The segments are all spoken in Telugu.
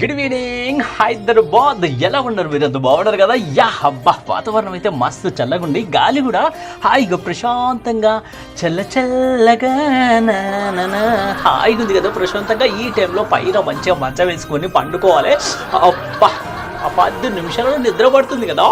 గుడ్ ఈవినింగ్ హైదరాబాద్ ఎలా ఉన్నారు మీరు? అంత బాగున్నారు కదా? యా అబ్బా వాతావరణం అయితే మస్తు చల్లగుండి గాలి కూడా హాయిగా ప్రశాంతంగా చల్ల చల్లగా హాయిగా ఉంది కదా? ప్రశాంతంగా ఈ టైంలో పైన మంచిగా మంచం వేసుకొని పండుకోవాలి. అబ్బా ఆ పది నిమిషాలలో నిద్ర పడుతుంది కదా?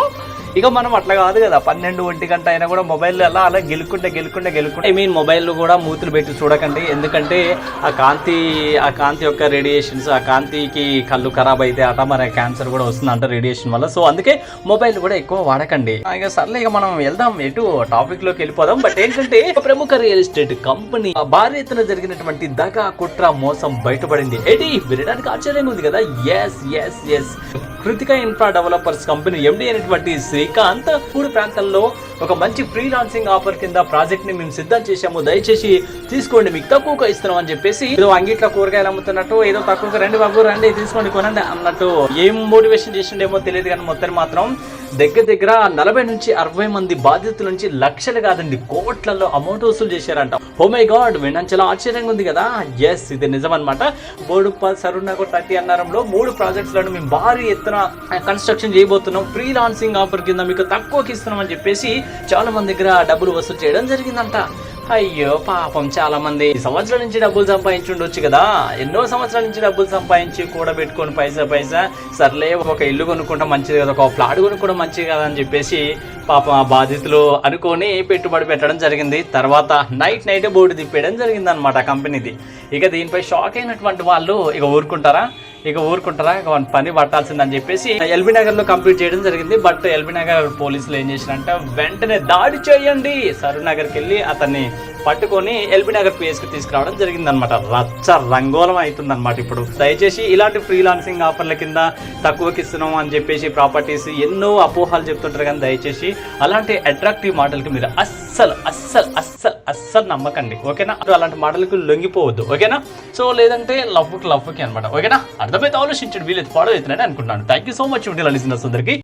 ఇక మనం అట్లా కాదు కదా. పన్నెండు ఒంటి గంట అయినా కూడా మొబైల్ అలా అలా గెలుకుంటే గెలుకుంటే గెలుకుంటే. ఐ మీన్ మొబైల్ కూడా మూతులు పెట్టి చూడకండి. ఎందుకంటే ఆ కాంతి ఆ కాంతి యొక్క రేడియేషన్స్ ఆ కాంతికి కళ్ళు ఖరాబ్ అయితే అట మరి క్యాన్సర్ కూడా వస్తుందంట రేడియేషన్ వల్ల. సో అందుకే మొబైల్ కూడా ఎక్కువ వాడకండి. ఇక సర్లే ఇక మనం వెళ్దాం. ఎటు టాపిక్లోకి వెళ్ళిపోదాం. బట్ ఏంటంటే ప్రముఖ రియల్ ఎస్టేట్ కంపెనీ భారీ ఎత్తున జరిగినటువంటి దగా కుట్ర మోసం బయటపడింది. ఏంటి వినడానికి ఆశ్చర్యంగా ఉంది కదా? S S S Kruthika infra developers company MD అయినటువంటి శ్రీకాంత్ మూడు ప్రాంతాల్లో ఒక మంచి ఫ్రీ లాన్సింగ్ ఆఫర్ కింద ప్రాజెక్ట్ని మేము సిద్ధం చేశాము. దయచేసి తీసుకోండి మీకు తక్కువగా ఇస్తున్నాం అని చెప్పేసి ఏదో అంగిట్లో కూరగాయలు అమ్ముతున్నట్టు ఏదో తక్కువగా రండి బాబు రండి తీసుకోండి కొనండి అన్నట్టు ఏం మోటివేషన్ చేసిండేమో తెలియదు కానీ మొత్తం మాత్రం దగ్గర దగ్గర నలభై నుంచి అరవై మంది బాధితుల నుంచి లక్షలు కాదండి కోట్లలో అమౌంట్ వసూలు చేశారంట. హోమై గాడ్ వినడం చాలా ఆశ్చర్యంగా ఉంది కదా? ఎస్ ఇది నిజం అనమాట బోడుప్ప థర్టీ అన్నారంలో మూడు ప్రాజెక్ట్స్లను మేము భారీ ఎత్తున కన్స్ట్రక్షన్ చేయబోతున్నాం. ఫ్రీ లాన్సింగ్ ఆఫర్ కింద మీకు తక్కువకి ఇస్తున్నాం అని చెప్పేసి చాలా మంది దగ్గర డబ్బులు వసూలు చేయడం జరిగిందంట. అయ్యో పాపం చాలా మంది. సంవత్సరాల నుంచి డబ్బులు సంపాదించి ఉండొచ్చు కదా. ఎన్నో సంవత్సరాల నుంచి డబ్బులు సంపాదించి కూడబెట్టుకొని పైసా పైసా సర్లే ఒక ఇల్లు కొనుక్కుంటే మంచిది కదా ఒక ఫ్లాట్ కొనుక్కోవడం మంచిది కదా అని చెప్పేసి పాపం ఆ బాధితులు అనుకొని పెట్టుబడి పెట్టడం జరిగింది. తర్వాత నైట్ నైట్ బోర్డు తిప్పేయడం జరిగింది అనమాట కంపెనీది. ఇక దీనిపై షాక్ అయినటువంటి వాళ్ళు ఇక ఊరుకుంటారా? ఇక ఊరుకుంటారా? ఇక వాళ్ళ పని పట్టాల్సిందని చెప్పేసి ఎల్బీ నగర్లో కంప్లీట్ చేయడం జరిగింది. బట్ ఎల్బీ నగర్ పోలీసులు ఏం చేసినారంటే వెంటనే దాడి చేయండి. సరూర్ వెళ్ళి అతన్ని పట్టుకొని ఎల్బీ నగర్ పిఎస్కి తీసుకురావడం జరిగింది అనమాట రచ్చ రంగోలం అవుతుంది అనమాట ఇప్పుడు. దయచేసి ఇలాంటి ఫ్రీలాన్సింగ్ ఆఫర్ల కింద తక్కువకి ఇస్తున్నాం అని చెప్పేసి ప్రాపర్టీస్ ఎన్నో అపోహాలు చెప్తుంటారు. కానీ దయచేసి అలాంటి అట్రాక్టివ్ మాటలకి మీరు అస్సలు అస్సలు అస్సలు అస్సలు నమ్మకండి ఓకేనా? అలాంటి మాటలకు లొంగిపోవద్దు ఓకేనా? సో లేదంటే లవ్కి లవ్కి అనమాట ఓకేనా? అర్థమైతే ఆలోచించండి వీలేదు ఫాలో అవుతున్నాయని అనుకుంటున్నాను. Thank you so much video listeners అందరికీ.